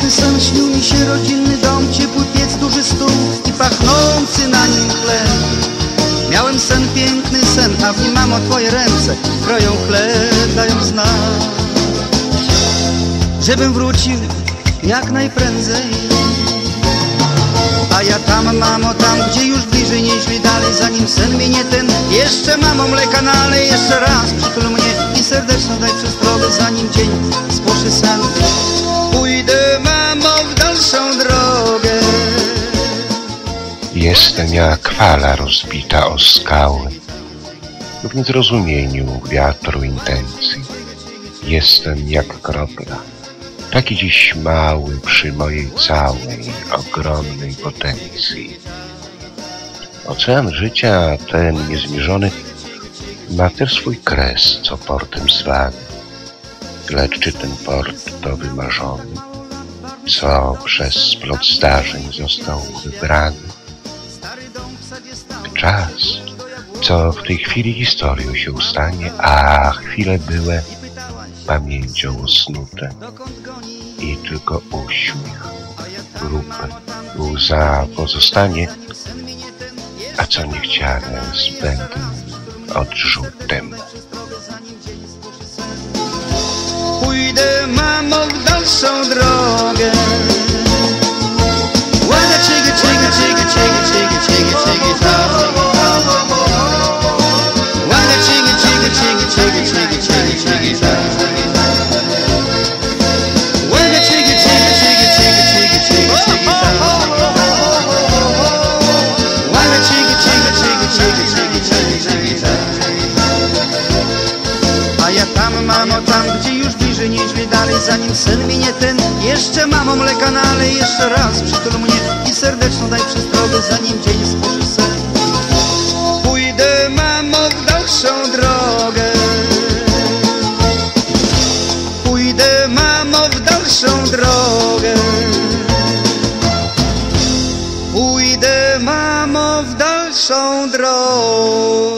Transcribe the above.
Piękny sen śnił mi się rodzinny dom, ciepły piec, duży stół i pachnący na nim chleb. Miałem sen, piękny sen, a w nim mamo twoje ręce kroją chleb, dają znak. Żebym wrócił jak najprędzej. A ja tam, mamo, tam, gdzie już bliżej, nieźli dalej, zanim sen mnie nie ten. Jeszcze, mamo, mleka nalej, jeszcze raz przytul mnie i serdecznie daj przez drogę, zanim dzień spłoszy sen. Jestem jak fala rozbita o skały w niezrozumieniu wiatru intencji. Jestem jak kropla, taki dziś mały przy mojej całej, ogromnej potencji. Ocean życia, ten niezmierzony, ma też swój kres, co portem zwany. Lecz czy ten port to wymarzony, co przez splot zdarzeń został wybrany? Czas, co w tej chwili historią się ustanie, a chwile były pamięcią osnute i tylko uśmiech lub łza pozostanie, a co niechciane zbędnym odrzutem. Pójdę, mamo, w dalszą drogę. Czygy, tak. Łaga, czygy, czygy, czygy, czygy, czygy, czygy, czygy, tak. Łaga, czygy, czygy, czygy, czygy, czygy, czygy, czygy, tak. A ja tam, mamo, tam, gdzie już bliżej, nieźli dalej Zanim sen minie ten, jeszcze mamo mleka nalej Jeszcze raz przytul mnie i serdeczną daj przestrogę Zanim dzień spoży sen mamo, w dalszą drogę